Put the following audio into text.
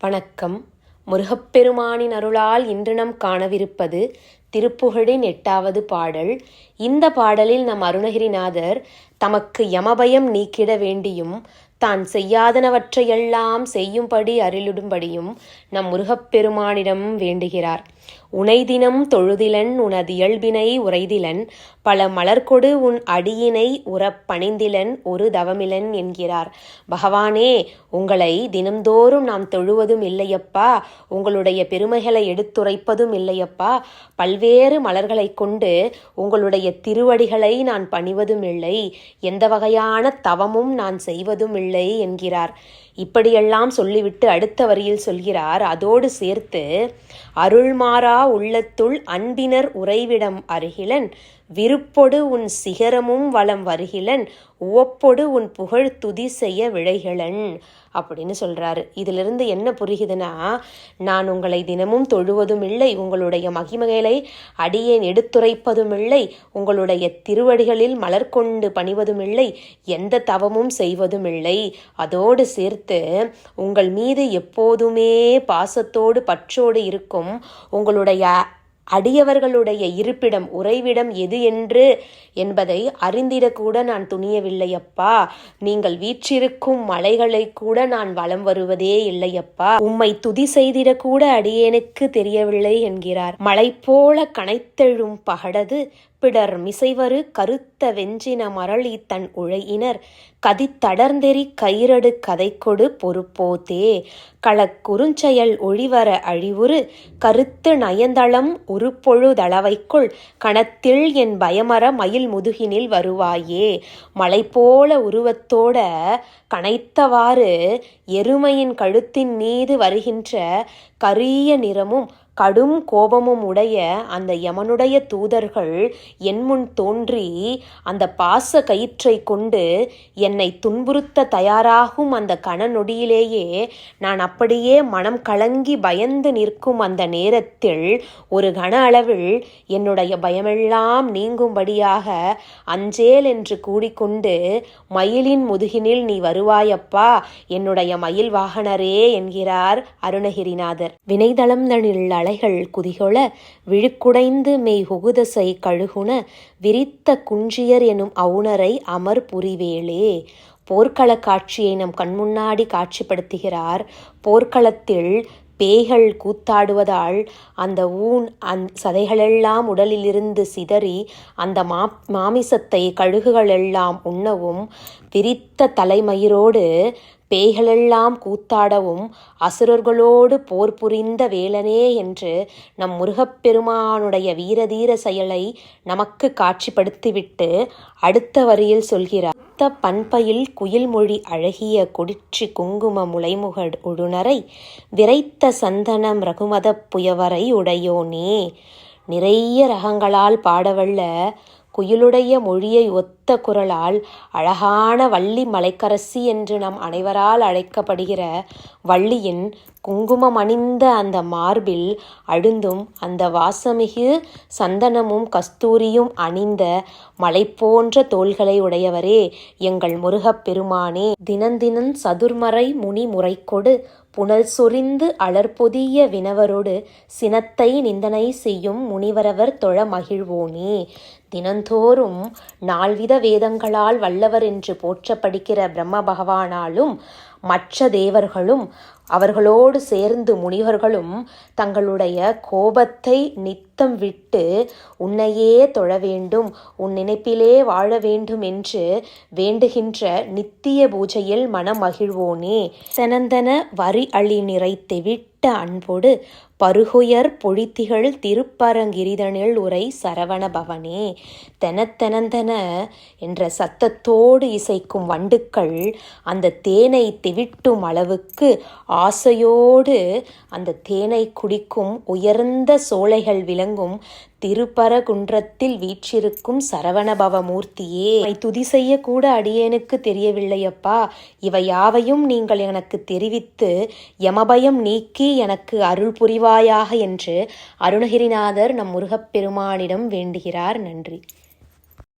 வணக்கம். முருகப்பெருமானின் அருளால் இன்று நம் காணவிருப்பது திருப்புகழின் எட்டாவது பாடல். இந்த பாடலில் நம் அருணகிரிநாதர் தமக்கு யமபயம் நீக்கிட வேண்டியும் தான் செய்யாதனவற்றையெல்லாம் செய்யும்படி அருளிடும்படியும் நம் முருகப்பெருமானிடம் வேண்டுகிறார். உனைதினம் தொழுதிலன் உனது இயல்பினை உரைதிலன் பல மலர்கொடு உன் அடியினை உறப் பணிந்திலன் ஒரு தவமிலன் என்கிறார். பகவானே உங்களை தினம்தோறும் நாம் தொழுவதும் இல்லையப்பா உங்களுடைய பெருமைகளை எடுத்துரைப்பதும் இல்லையப்பா பல்வேறு மலர்களை கொண்டு உங்களுடைய திருவடிகளை நான் பணிவதும் இல்லை எந்த வகையான தவமும் நான் செய்வதும் இல்லை என்கிறார். இப்படியெல்லாம் சொல்லிவிட்டு அடுத்த வரியில் சொல்கிறார். அதோடு சேர்த்து அருள்மாறா உள்ளத்துள் அன்பினர் உறைவிடம் அருகிலன் விருப்பொடு உன் சிகரமும் வளம் வருகிலன் உவப்பொடு உன் புகழ் துதி செய்ய விழைகளன் அப்படின்னு சொல்கிறாரு இதிலிருந்து என்ன புரியுதுன்னா நான் உங்களை தினமும் தொழுவதும் இல்லை உங்களுடைய மகிமைகளை அடியேன் எடுத்துரைப்பதும் இல்லை உங்களுடைய திருவடிகளில் மலர் கொண்டு பணிவதும் இல்லை எந்த தவமும் செய்வதும் இல்லை. அதோடு சேர்த்து உங்கள் மீது எப்போதுமே பாசத்தோடு பற்றோடு இருக்கும் உங்களுடைய அடியவர்களுடைய இருப்பிடம் உறைவிடம் எது என்று என்பதை அறிந்திடக்கூட நான் துணியவில்லையப்பா. நீங்கள் வீற்றிருக்கும் மலைகளை கூட நான் வலம் வருவதே இல்லையப்பா. உம்மை துதி செய்திடக்கூட அடியேனுக்கு தெரியவில்லை என்கிறார். மலை போல கனைத்தெழும் பகடது பிடர் மிசைவரு கருத்த வெஞ்சின மரளி தன் உழையினர். கதித்தடர்ந்தெறி கயிரடு கதைக்கொடு பொறுப்போதே களக்குறுஞ்செயல் ஒழிவர அழிவுறு கருத்து நயந்தளம் உருப்பொழுதளவைக்குள் கணத்தில் என் பயமர மயில் முதுகினில் வருவாயே. மலை போல உருவத்தோட கனைத்தவாறு எருமையின் கழுத்தின் மீது வருகின்ற கரிய நிறமும் கடும் கோபமும் உடைய அந்த யமனுடைய தூதர்கள் என் முன் தோன்றி அந்த பாச கயிற்றை கொண்டு என்னை துன்புறுத்த தயாராகும் அந்த கணநொடியிலேயே நான் அப்படியே மனம் கலங்கி பயந்து நிற்கும் அந்த நேரத்தில் ஒரு கன அளவில் என்னுடைய பயமெல்லாம் நீங்கும்படியாக அஞ்சேல் என்று கூடிக்கொண்டு மயிலின் முதுகினில் நீ வருவாயப்பா என்னுடைய மயில் வாகனரே என்கிறார் அருணகிரிநாதர். வினைதளம் தனில் அலைகள் குதிகொள விழுக்குடைந்து மெய் உகுதசை கழுகுன விரித்த குஞ்சியர் எனும் அவுணரை அமர் புரிவேளே. போர்க்கள காட்சியை நம் கண்முன்னாடி காட்சிப்படுத்துகிறார். போர்க்களத்தில் பேய்கள் கூத்தாடுவதால் அந்த ஊன் அந் சதைகளெல்லாம் உடலிலிருந்து சிதறி அந்த மா மாமிசத்தை கழுகுகளெல்லாம் உண்ணவும் விரித்த தலைமயிரோடு பேய்களெல்லாம் கூத்தாடவும் அசுரர்களோடு போர் புரிந்த வேலனே என்று நம் முருகப்பெருமானுடைய வீரதீர செயலை நமக்கு காட்சிப்படுத்திவிட்டு அடுத்த வரியில் சொல்கிறார். பண்பையில் குயில்மொழி அழகிய குடிச்சி குங்கும முளைமுக உழுனரை விரைத்த சந்தனம் ரகுமதப் புயவரை உடையோனே. நிறைய ரகங்களால் பாடவல்ல குயிலுடைய மொழியை ஒத்த குரலால் அழகான வள்ளி மலைக்கரசி என்று நம் அனைவரால் அழைக்கப்படுகிற வள்ளியின் குங்குமம் அணிந்த அந்த மார்பில் அழுந்தும் அந்த வாசமிகு சந்தனமும் கஸ்தூரியும் அணிந்த மலை போன்ற தோள்களை உடையவரே எங்கள் முருகப் பெருமானே. தினந்தினன் சதுர்மறை முனி முறைக்கொடு புனல் சொரிந்து அலர்பொதிய வினவரோடு சினத்தை நிந்தனை செய்யும் முனிவரவர் தொழ மகிழ்வோனே. தினந்தோறும் நால்வித வேதங்களால் வல்லவர் என்று போற்றப்படுகிற பிரம்ம பகவானாலும் மற்ற தேவர்களும் அவர்களோடு சேர்ந்து முனிவர்களும் தங்களுடைய கோபத்தை நித்தம் விட்டு உன்னையே தொழ வேண்டும் உன் நினைப்பிலே வாழ வேண்டும் என்று வேண்டுகின்ற நித்திய பூஜையில் மனமகிழ்வோனே செனந்தன வரி அழி விட்ட அன்போடு பருகுயர் பொழித்திகள் திருப்பரங்கிரிதனில் உரை சரவண பவனே. தெனத்தெனந்தன என்ற சத்தத்தோடு இசைக்கும் வண்டுக்கள் அந்த தேனை தெவிட்டும் அளவுக்கு ஆசையோடு அந்த தேனை குடிக்கும் உயர்ந்த சோலைகள் விளங்கும் திருப்பரகுன்றத்தில் வீற்றிருக்கும் சரவணபவ மூர்த்தியே துதி செய்யக்கூட அடியேனுக்கு தெரியவில்லையப்பா. இவை யாவையும் நீங்கள் எனக்கு தெரிவித்து யமபயம் நீக்கி எனக்கு அருள் புரிவாயாக என்று அருணகிரிநாதர் நம் முருகப்பெருமானிடம் வேண்டுகிறார். நன்றி.